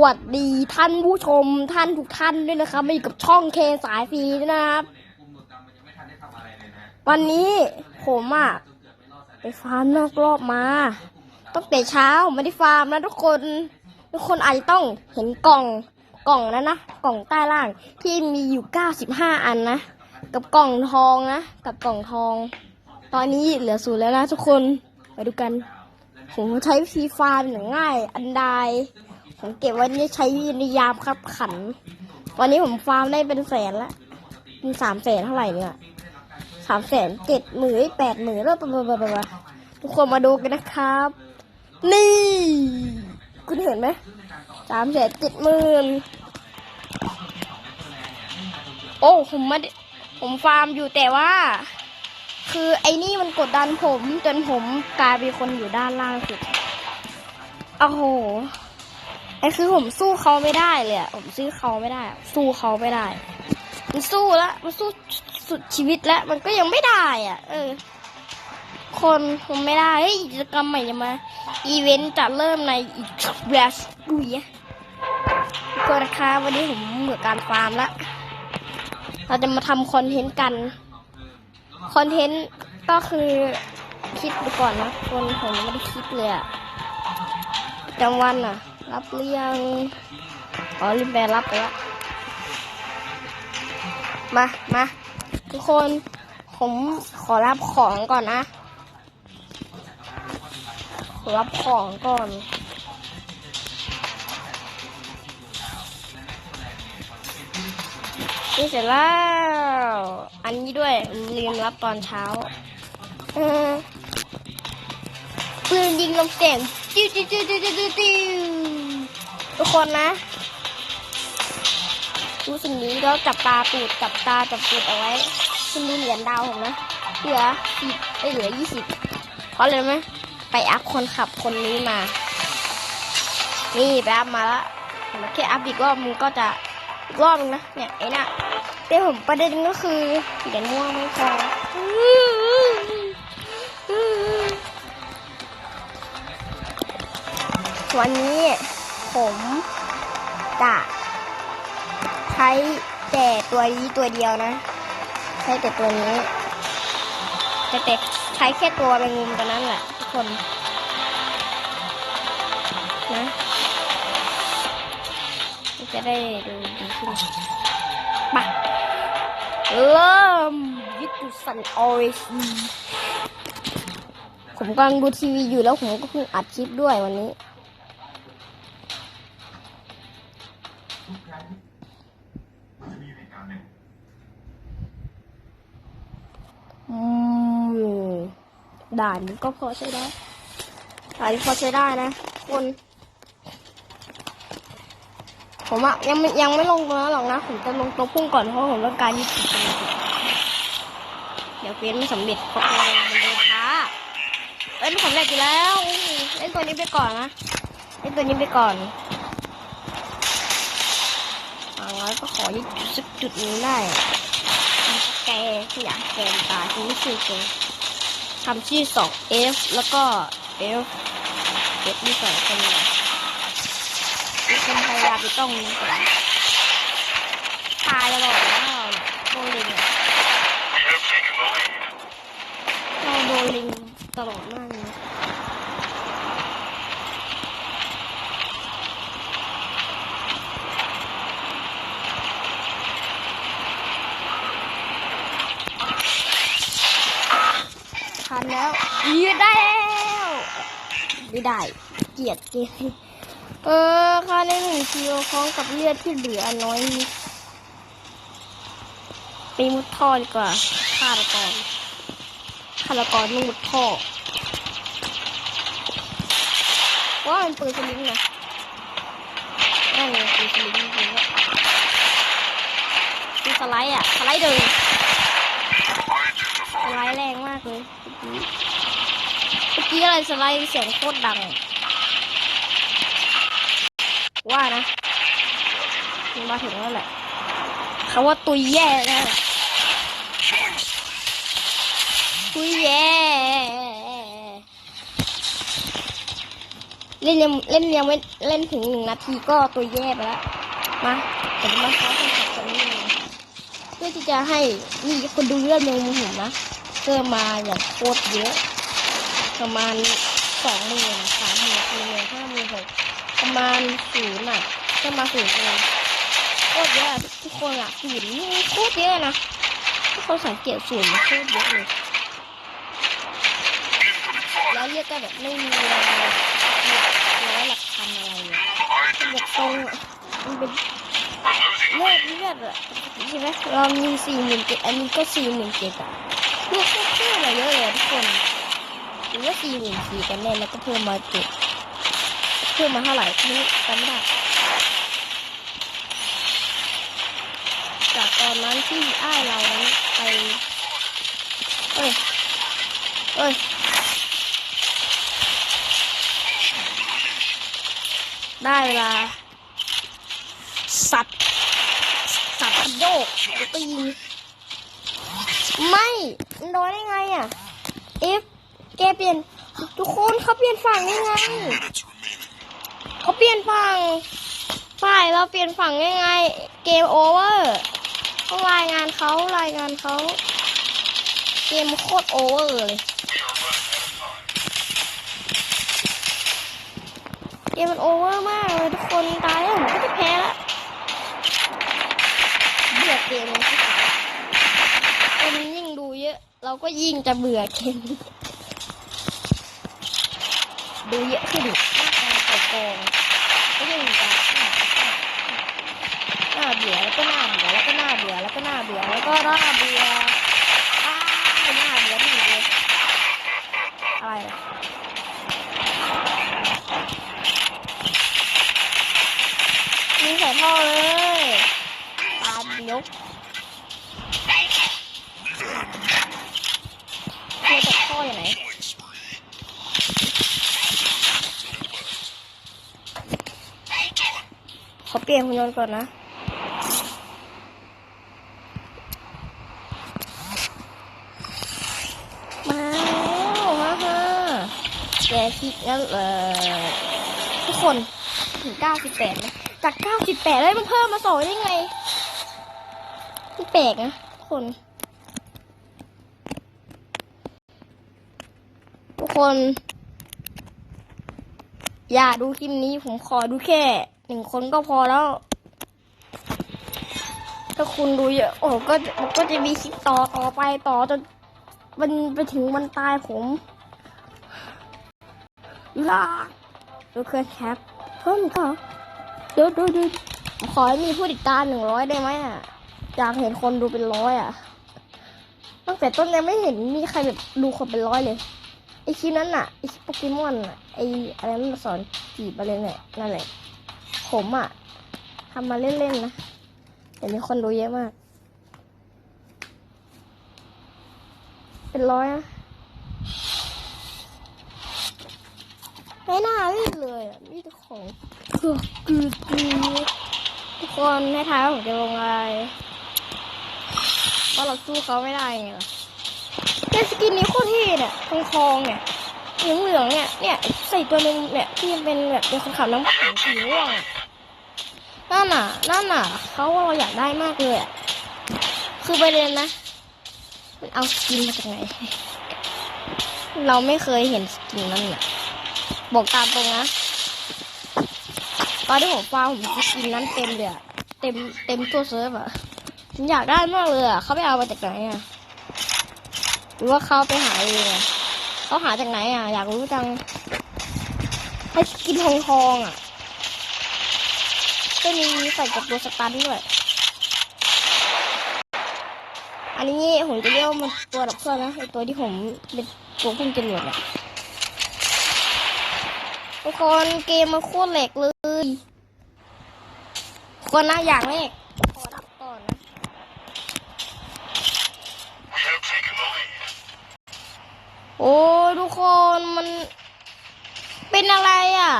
สวัสดีท่านผู้ชมท่านทุกท่านด้วยนะครับมาอยู่กับช่องเคสายฟรีนะครับ วันนี้ผมอะไปฟาร์มนอกรอบมาตั้งแต่เช้าไม่ได้ฟาร์มนะทุกคน ทุกคนอาจจะต้องเห็นกล่องกล่องนั้นนะกล่องใต้ล่างที่มีอยู่ 95 อันนะ กับกล่องทองนะ กับกล่องทอง ตอนนี้เหลือศูนย์แล้วนะทุกคนไปดูกัน ผมใช้ฟรีฟาร์มอย่างง่าย อันใด ผมเก็บไว้นี่ใช้ในยามขับขัน วันนี้ผมฟาร์มได้เป็นแสนละมีสามแสนเท่าไหร่เนี่ยสามแสนเจ็ดหมื่นแปดหมื่นแล้วไปๆๆๆทุกคนมาดูกันนะครับ นี่ คุณเห็นไหมสามแสนเจ็ดหมื่นโอ้ผมไม่ผมฟาร์มอยู่แต่ว่า คือไอ้นี่มันกดดันผม จนผมกลายเป็นคนอยู่ด้านล่างสุดโอ้โห ไอ้คือผมสู้เขาไม่ได้เลยอะผมซื้อเขาไม่ได้ สู้เขาไม่ได้ มันสู้แล้วมันสู้สุดชีวิตแล้วมันก็ยังไม่ได้อะ เออ คนผมไม่ได้เฮ้ยกิจกรรมใหม่จะมาอีเวนต์จะเริ่มในอีกแบสกุยกคนะคะวันนี้ผมเหมือนการฟาร์มละเราจะมาทำคอนเทนต์กันคอนเทนต์ก็คือคิดไปก่อนนะคนผมไม่ได้คิดเลยอะประจำวันอะ รับเรียงอ๋อลืมไปรับไปแล้วมามาทุกคนผมขอรับของก่อนนะขอรับของก่อนนี่เสร็จแล้ว อันนี้ด้วยลืมรับตอนเช้าปืนยิงลงเสียงจิ้วจิ้วจิ้วจิ้วจิ้วจิ้วจิ้ว ทุกคนนะดูสิ่งนี้แล้วจับตาตูดจับตาจับตูดเอาไว้คุณดูเหรียญดาวผมนะเหลือสิบไอเหลือยี่สิบเพราะเลยไหมไปอัพคนขับคนนี้มา นี่ไปอัพมาละแล้วแค่อัพอีกรอบมึงก็จะรอบนึงนะเนี่ยไอ้น่ะแต่ผมประเด็นก็คือเหรียญม่วงไม่พอวันนี้ ผมจะใช้แต่ตัวนี้ตัวเดียวนะ ใช้แต่ตัวนี้แต่แต่ใช้แค่ตัวแมงมุมตัวนั้นแหละทุกคนนะจะได้ดูดีขึ้นไปเริ่มยึดดูสันออริจีผมกำลังดูทีวีอยู่แล้วผมก็เพิ่งอัดคลิปด้วยวันนี้ ด่านก็พอใช้ได้ด่านพอใช้ได้นะคนผมอะยังไม่ยังไม่ลงตรงนั้นหรอกนะ ผมจะลงตัวพุ่งก่อนเพราะผมต้องการยึดจุดเดี๋ยวเกมไม่สำเร็จเพราะมันเดินช้าเอ้ยไม่สำเร็จอยู่แล้วเล่นตัวนี้ไปก่อนนะเล่นตัวนี้ไปก่อนอย่างน้อยก็ขอยึดจุดสักจุดนึงได้แกที่อยากแกนตาที่ไม่ชื่อแก ทำชื่อสอง F แล้วก็ F F นี่สองคนเลยมีคนพยายามไปต้องนี้ก่อนตายตลอดแล้วเราเนี่ยโดนลิงเราโดนลิงตลอดเลยทันแล้วยืดได้แล้วไม่ได้ เกลี ยดเกลียดเออค่าในหนึ่งคิวพร้อมกับเลือดที่เหลือน้อยนิดไปมุดท่อดีกว่าฆาตกรฆาตกรต้องมุดท่อว่ามันปืนสลิงนะนั่นไงปืนสลิงจริงๆแล้วปืนสไลด์อะสไลด์เดินสไลด์แรงมากเลยเมื่อกี้เมื่อกี้อะไรสไลด์เสียงโคตรดัง ว่านะมันมาถึงแล้วแหละเขาว่าตุยแย่นะตุยแย่เล่นยังเล่นยังไม่เล่นถึงหนึ่งนาทีก็ตัวแย่ไปแล้วมาผมมาเข้าคำศัพท์ตัวนี้เพื่อที่จะให้มีคนดูเรื่องยังมึงเห็นนะเพิ่มมาอย่างโคตรเยอะ ประมาณสองหมื่นสามหมื่นสี่หมื่นห้าหมื่นหก ประมาณศูนย์อะก็มาศูนย์เลยโคตรเยอะทุกคนอะศูนย์นี่โคตรเยอะนะทุกคนสังเกตศูนย์มันโคตรเยอะเลยแล้วเรียกก็แบบไม่มีอะไรหลักร้อยหลักพันอะไรเลยมันแบบตรงอะมันเป็นเลือดเลือดอะใช่ไหมเรามีสี่หมื่นเจ็ดอันนี้ก็สี่หมื่นเจ็ดอะเลือดเพิ่มมาเยอะเลยทุกคนหรือว่าสี่หมื่นสี่กันแน่แล้วก็เพิ่มมาเจ็ด พิ่มมาเท่าไหร่นี่จำไม่ได้จากตอนนั้นที่อ้ายเรานั้นไปเอ้ยเอ้ยได้เวลา สัตว์สัตว์โยกตีนไม่โดนได้ไงอะเอฟแกเปลี่ยนทุกคนเขาเปลี่ยนฝั่งได้ไง เขาเปลี่ยนฝั่งฝ่ายเราเปลี่ยนฝั่งได้ไง เกมโอเวอร์ต้องรายงานเขารายงานเขาเกมโคตรโอเวอร์เลย เกมมันโอเวอร์มากเลยทุกคนตายแล้วผมก็จะแพ้ละเบื่อเกมมันที่สุดคนยิ่งดูเยอะ เราก็ยิ่งจะเบื่อเกมดูเยอะขึ้นหน้าตาเก่ากองก็ยิ่งจะน่าเบื่อแล้วก็น่าเบื่อแล้วก็น่าเบื่อแล้วก็น่าเบื่อแล้ว ก็น่าเบื่ออ้าวน่าเบื่อที่สุดเลยอะไรอะยิงใส่ท่อเลยตามยกเพื่อจากท่ออยู่ไหนขอเปลี่ยนหุ่นยนต์ก่อนนะ มาแล้วมาฮะ แกคิดงั้นเออทุกคนถึงเก้าสิบแปดนะจากเก้าสิบแปดได้มันเพิ่มมาสองได้ไงมันแปลกนะทุกคน ทุกคน อย่าดูคลิปนี้ผมขอดูแค่หนึ่งคนก็พอแล้ว ถ้าคุณดูเยอะโอ้ก็ก็จะมีคลิปต่อต่อไปต่อจนมันไปถึงวันตายผม ดูเคยแคปเพิ่มก็ดูดูดูขอให้มีผู้ติดตามหนึ่งร้อยได้ไหมอะอยากเห็นคนดูเป็นร้อยอะ ตั้งแต่ต้นยังไม่เห็นมีใครแบบดูคนเป็นร้อยเลยไอคลิปนั้นอะไอคลิปโปเกมอนอะไออะไรนั่นสอนจีบอะไรเนี่ยนั่นแหละผมอะทำมาเล่นๆนะแต่มีคนดูเยอะมาก เป็นร้อยอะ ไม่น่าเล่นเลยอะมีแต่ของเกือบกึกกึกทุกคนในท้ายผมจะลงอะไรเพราะเราสู้เขาไม่ได้ไงล่ะแต่สกินนี้โคตรเท่เนี่ยทองทองเนี่ยเหลืองเหลืองเนี่ย เนี่ยใส่ตัวหนึงเนี่ยที่มันเป็นแบบเป็นคนขับน้ำแข็งสีม่วงนั่นน่ะนั่นน่ะเขาว่าเราอยากได้มากเลยอะคือประเด็นนะมันเอาสกินมาจากไหน เราไม่เคยเห็นสกินนั่นน่ะ บอกตามตรงนะตอนที่ผมฟาร์มผมกินนั้นเต็มเลยอะเต็มเต็มตัวเซิร์ฟอะผมอยากได้มากเลยอะเขาไปเอามาจากไหนอะหรือว่าเขาไปหาเองอะเขาหาจากไหนอะอยากรู้จังให้กินทองทองอะก็มีใส่กับตัวสตันด้วยอันนี้ผมจะเรียกว่ามันตัวดับเครื่องนะไอตัวที่ผมเป็นตัวพิ่งจะหลดอะ ทุกคนเกมมันโคตรแหลกเลยคนนะอย่างแรกขอดับก่อนนะโอ้ทุกคนมันเป็นอะไรอะ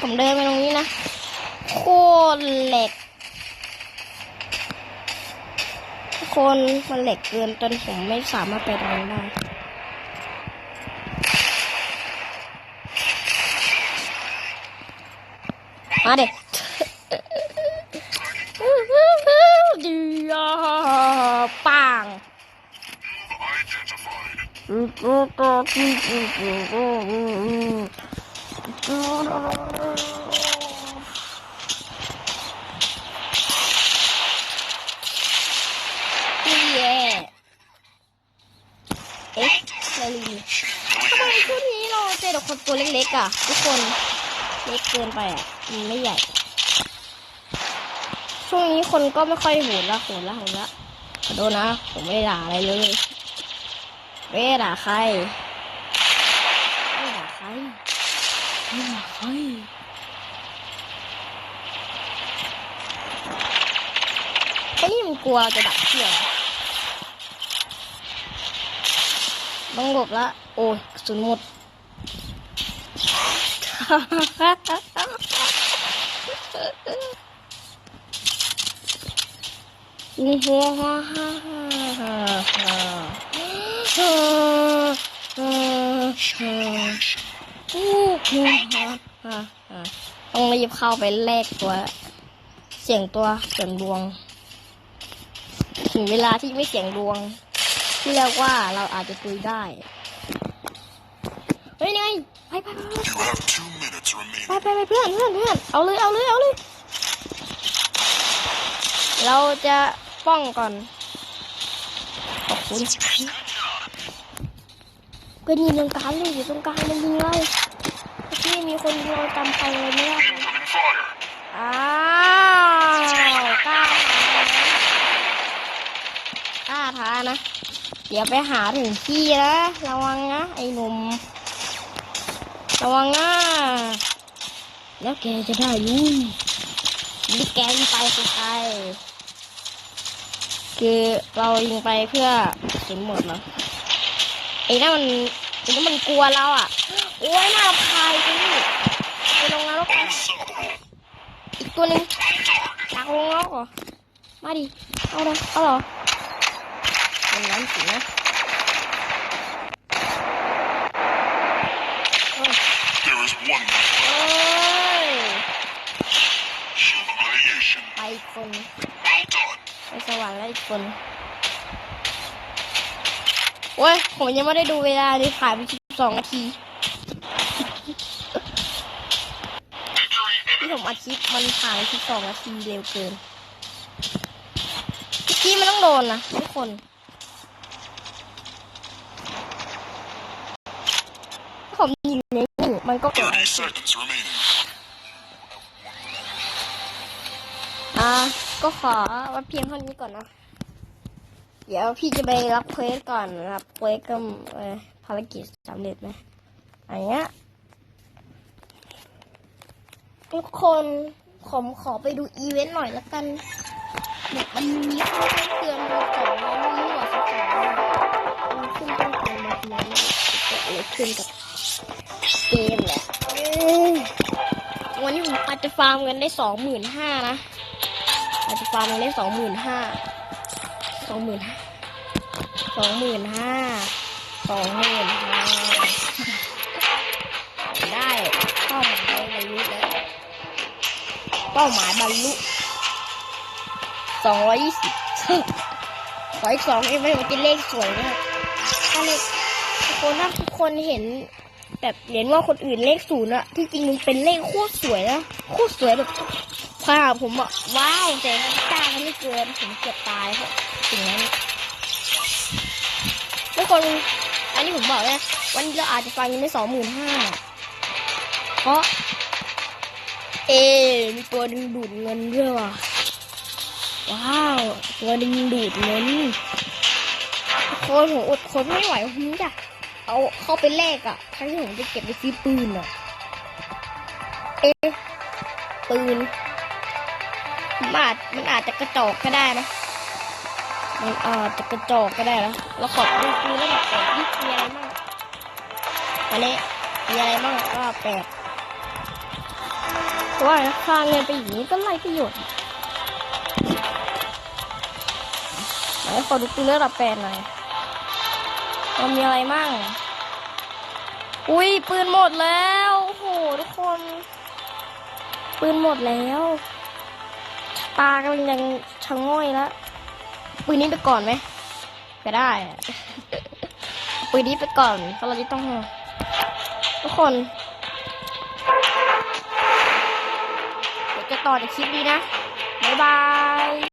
ผมเดินไปตรงนี้นะ โคตรแหล็ก ทุกคนมันแหล็กเกินจนผมไม่สามารถไปตรงนั้นได้ มาเด็ดีอะปังเย่เอ๊ะอะไรนี่ทำไมช่วงนี้เราเจอแต่คนตัวเล็กๆอะ ทุกคนเล็กเกินไปอะ มันไม่ใหญ่ ช่วงนี้คนก็ไม่ค่อยโหดละโหดละโหดละขอโทษนะ ผมไม่ด่าอะไรเลย ไม่ด่าใคร ไม่ด่าใคร ไม่ด่าใครไอ้นี่มันกลัวาจะดับเครื่องต้องหลบละ โอ้ยสุนหมด นี่ฮ่าฮ่าฮ่าฮ่าฮ่าฮ่าฮ่าต้องรีบเข้าไปแลกตัว เสียงตัวเสียงดวง ถึงเวลาที่ไม่เสียงดวง ที่เรียกว่าเราอาจจะตุยได้ เฮ้ยนี่ไงไปไปไป ไปไปไปเพื่อนเพื่อนเพื่อนเอาเลยเอาเลยเอาเลย เราจะป้องก่อน ขอบคุณก็ยิงตรงกลางเลยอยู่ตรงกลางมันยิงเราที่มีคนเราตามไปเลยเนี่ยอ้าวกล้ากล้าท้านะ เดี๋ยวไปหาถึงที่นะ ระวังนะ ไอ้หนุ่ม ระวังนะแล้วแกจะได้รู้นี่แกยิงไปคือใครคือเรายิงไปเพื่อเห็นหมดเหรอไอ้นั่นมันไอ้นั่นมันกลัวเราอะ โอ้ยน่ารำคาญจริงไปลงนรกกันอีกตัวหนึ่งอยากลงนรกเหรอมาดิ เอาเลยเอาเหรอเป็นนั้นสินะเฮ้ย โอ้ยไปอีกคนไปสวรรค์แล้วอีกคนโอ้ย ผมยังไม่ได้ดูเวลาเลยผ่านไปสิบสองนาทีที่ผมอัดคลิปมันผ่านไปสิบสองนาทีเร็วเกินเมื่อกี้มันต้องโดนนะทุกคน ถ้าผมยิงในนี่ มันก็เกิด30 seconds remaining. อะก็ขอไว่าเพียงเท่านี้ก่อนนะเดี๋ยวพี่จะไปรับเควสก่อนรับเควสก็เอ่อภารกิจสำเร็จไหมอันเนี้ยทุกคนผมขอไปดูอีเวนต์หน่อยละกันแบบมันมีข้อแจ้งเตือนมาสองร้อยไม่รู้ว่าสักสองมันขึ้นแจ้งเตือนมาทีนี้เกิดอะไรขึ้นกับ เกมแหละวันนี้ผมอาจจะฟาร์มกันได้สองหมื่นห้านะ อาจจะฟาร์มมันได้สองหมื่นห้าสองหมื่นห้าสองหมื่นห้าสองหมื่นห้าได้เป้าหมายบรรลุแล้วเป้าหมายบรรลุสองร้อยยี่สิบขออีกสองเองไม่มันเป็นเลขสวยมากถ้าเลขทุกคนถ้าทุกคนเห็น แบบเห็นว่าคนอื่นเลขศูนย์อะที่จริงมันเป็นเลขโคตรสวยนะโคตรสวยแบบพาผมอกว้าวแสงมันจ้ามันไม่เกินผมเกือบตายเพราะสิ่งนั้นทุกคนอันนี้ผมบอกเลยนะวันนี้เราอาจจะฟังกันได้สองหมื่นห้าเพราะ เอ มีตัวดึงดูดเงินด้วยว่ะว้าวตัวดึงดูดเงินทุกคนผมอดทนไม่ไหวผมจะ เอาเข้าไปแลกอะทั้งที่ผมจะเก็บไปซื้อปืนอะเอะปืนมันอาจมันอาจจะกระจอกก็ได้นะมันอาจจะกระจอกก็ได้นะเราขอดูดูแล้วแบบแปลกมีอะไรบ้างอันนี้มีอะไรบ้างก็แปลกเพราะว่าค่าเงินไปอย่างนี้ก็ไรประโยชน์ไหนขอดูปืนระดับแปดหน่อย มันมีอะไรบ้างอุ้ยปืนหมดแล้วโอ้โหทุกคน ปืนหมดแล้วตากำลังยังชะง่อยแล้วปืนนี้ไปก่อนไหมก็ได้ ปืนนี้ไปก่อนเพราะเราจะต้องทุกคนเดี๋ยวจะต่อในคลิปนี้นะ บ๊ายบาย